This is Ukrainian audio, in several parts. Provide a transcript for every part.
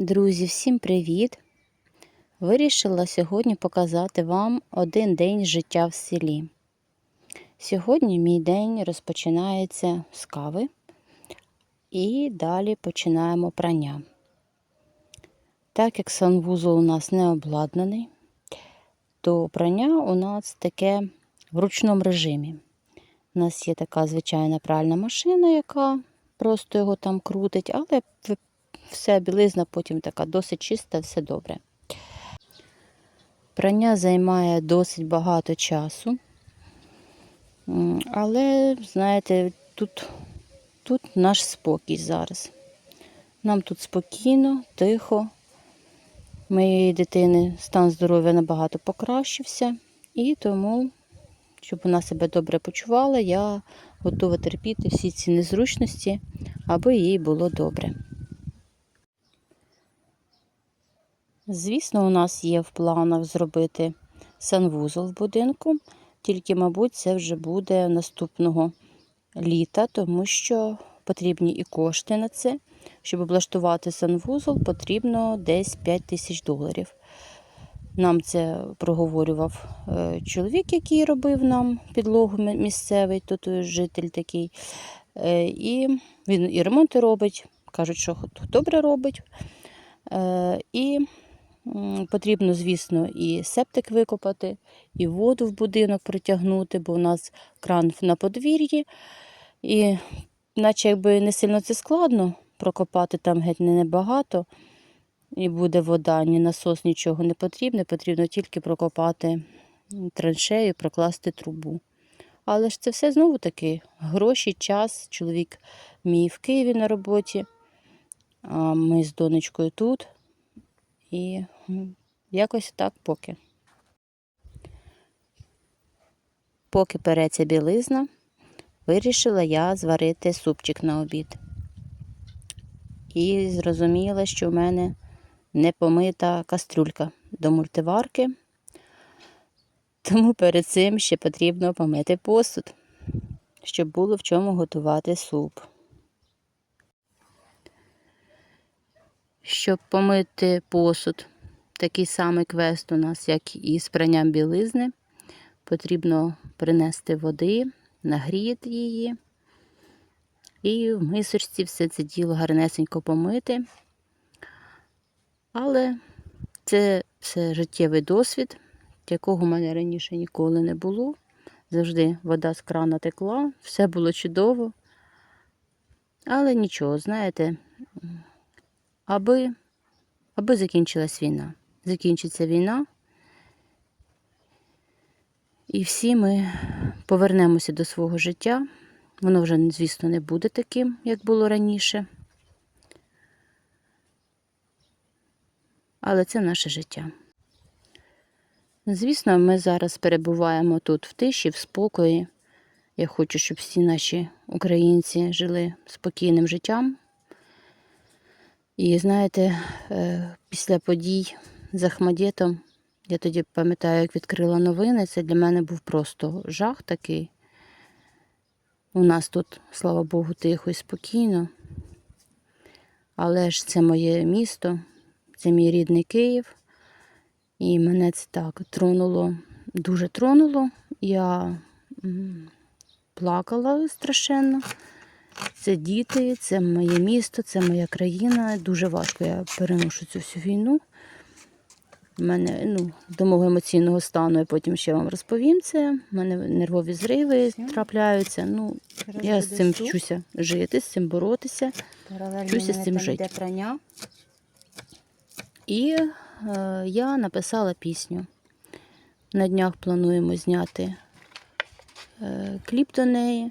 Друзі, всім привіт! Вирішила сьогодні показати вам один день життя в селі. Сьогодні мій день розпочинається з кави і далі починаємо прання. Так як санвузол у нас не обладнаний, то прання у нас таке в ручному режимі. У нас є така звичайна пральна машина, яка просто його там крутить, але все білизна потім така досить чиста, все добре. Прання займає досить багато часу. Але, знаєте, тут, тут наш спокій зараз. Нам тут спокійно, тихо. Моєї дитини стан здоров'я набагато покращився, і тому, щоб вона себе добре почувала, я готова терпіти всі ці незручності, аби їй було добре. Звісно, у нас є в планах зробити санвузол в будинку, тільки, мабуть, це вже буде наступного літа, тому що потрібні і кошти на це. Щоб облаштувати санвузол, потрібно десь 5 тисяч доларів. Нам це проговорював е, чоловік, який робив нам підлогу місцевий, тут житель такий. Е, і він і ремонти робить, кажуть, що добре робить. Е, і Потрібно, звісно, і септик викопати, і воду в будинок притягнути, бо у нас кран на подвір'ї. І наче якби не сильно це складно, прокопати там геть не небагато. І буде вода, ні насос, нічого не потрібно. Потрібно тільки прокопати траншею, прокласти трубу. Але ж це все знову-таки гроші, час. Чоловік мій в Києві на роботі, а ми з донечкою тут. І якось так поки. Поки переться білизна, вирішила я зварити супчик на обід. І зрозуміла, що в мене не помита кастрюлька до мультиварки, тому перед цим ще потрібно помити посуд, щоб було в чому готувати суп. Щоб помити посуд, такий самий квест у нас, як і з пранням білизни. Потрібно принести води, нагріти її. І в мисочці все це діло гарнесенько помити. Але це все життєвий досвід, якого в мене раніше ніколи не було. Завжди вода з крана текла, все було чудово. Але нічого, знаєте, аби, аби закінчилась війна. Закінчиться війна, і всі ми повернемося до свого життя. Воно вже, звісно, не буде таким, як було раніше. Але це наше життя. Звісно, ми зараз перебуваємо тут в тиші, в спокої. Я хочу, щоб всі наші українці жили спокійним життям. І знаєте, е, після подій з Ахмадєтом, я тоді пам'ятаю, як відкрила новини, це для мене був просто жах такий. У нас тут, слава Богу, тихо і спокійно. Але ж це моє місто, це мій рідний Київ. І мене це так тронуло, дуже тронуло. Я плакала страшенно. Це діти, це моє місто, це моя країна. Дуже важко я переношу цю всю війну. У мене ну, до мого емоційного стану, я потім ще вам розповім це. У мене нервові зриви трапляються. Ну, Я з цим вчуся жити, з цим боротися, вчуся з цим жити. Прання. І е, я написала пісню. На днях плануємо зняти е, кліп до неї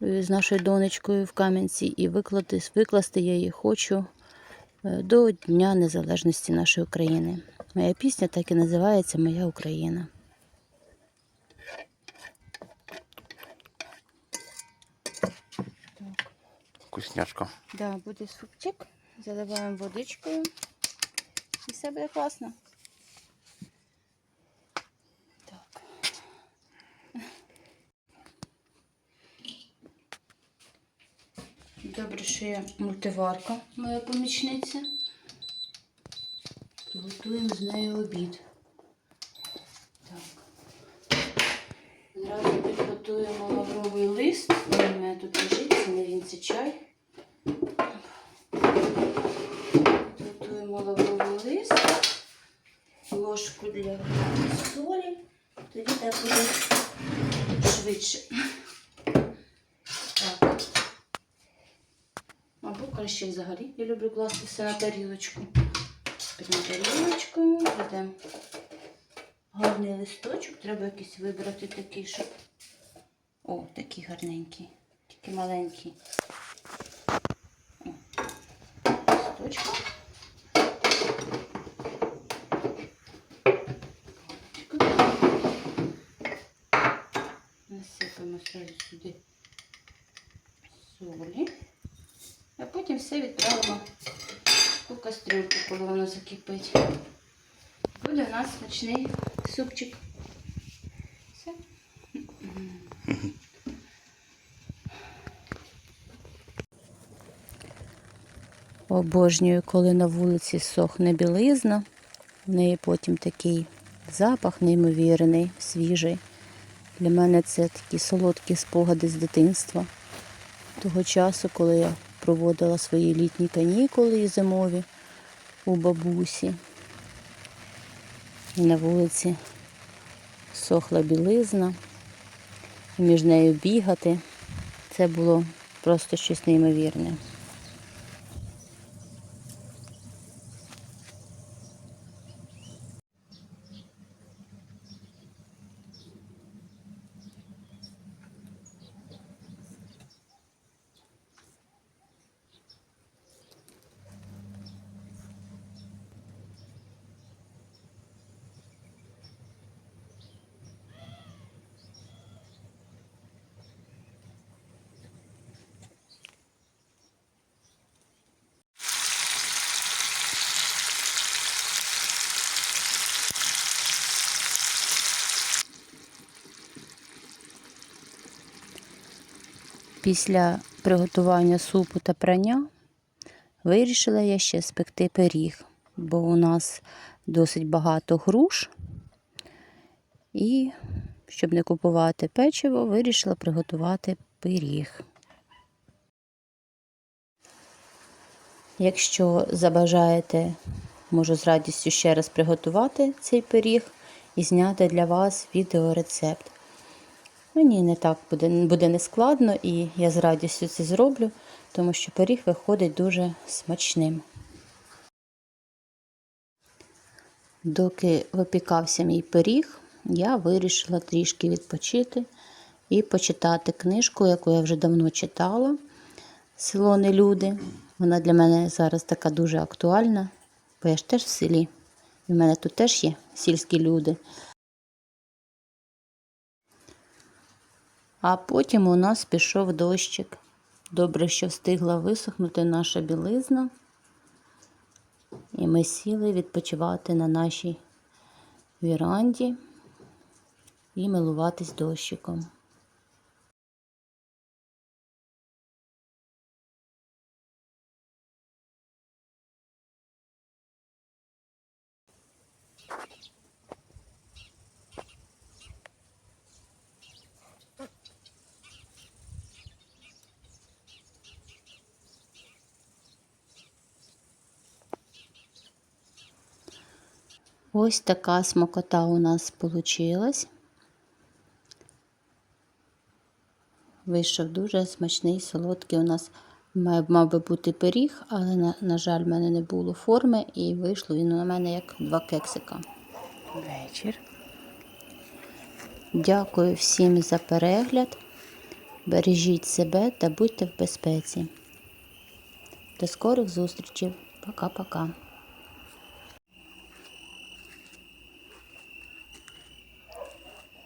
з нашою донечкою в Кам'янці і викласти, викласти я її хочу е, до Дня Незалежності нашої України. Моя пісня так і називається Моя Україна. Вкусняшка. Да, буде супчик. Заливаємо водичкою. І все буде класно. Так. Є мультиварка, моя помічниця. готуємо з нею обід. Так. Зразу підготуємо лавровий лист. Він у мене тут лежить, це не він, це чай. Підготуємо лавровий лист, ложку для солі. Тоді так буде швидше. Так. Або краще взагалі. Я люблю класти все на тарілочку. На тарілочку беремо гарний листочок. Треба якийсь вибрати такий, щоб. О, такий гарненький. Тільки маленький. О, листочок. Насипаємо сразу сюди солі. Потім все відправимо у кастрюльку, коли воно закипить. Буде у нас смачний супчик. Все. Обожнюю, коли на вулиці сохне білизна. В неї потім такий запах неймовірний, свіжий. Для мене це такі солодкі спогади з дитинства. Того часу, коли я проводила свої літні канікули і зимові у бабусі. І на вулиці сохла білизна, і між нею бігати. Це було просто щось неймовірне. Після приготування супу та прання вирішила я ще спекти пиріг, бо у нас досить багато груш. І, щоб не купувати печиво, вирішила приготувати пиріг. Якщо забажаєте, можу з радістю ще раз приготувати цей пиріг і зняти для вас відеорецепт. Мені не так буде, буде нескладно і я з радістю це зроблю, тому що пиріг виходить дуже смачним. Доки випікався мій пиріг, я вирішила трішки відпочити і почитати книжку, яку я вже давно читала. Село не люди. Вона для мене зараз така дуже актуальна, бо я ж теж в селі. І в мене тут теж є сільські люди. А потім у нас пішов дощик. Добре, що встигла висохнути наша білизна. І ми сіли відпочивати на нашій віранді і милуватись дощиком. Ось така смакота у нас получилась. Вийшов дуже смачний, солодкий. У нас мав, мав би бути пиріг, але, на, на жаль, в мене не було форми і вийшло він на мене як два кексика. Вечір. Дякую всім за перегляд. Бережіть себе та будьте в безпеці. До скорих зустрічей. Пока-пока.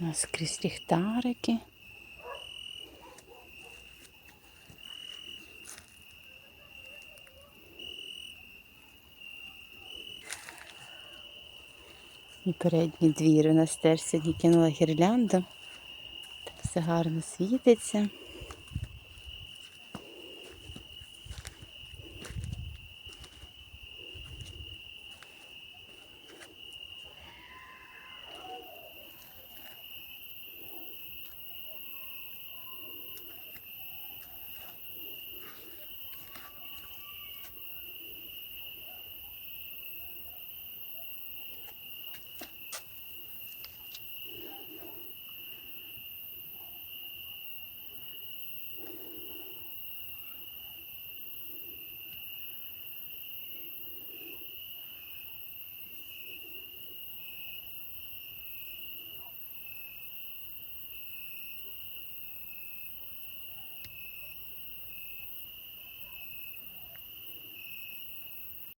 У нас крізь ліхтарики. І передній двір у нас теж сьогодні кинула гірлянду. Так все гарно світиться.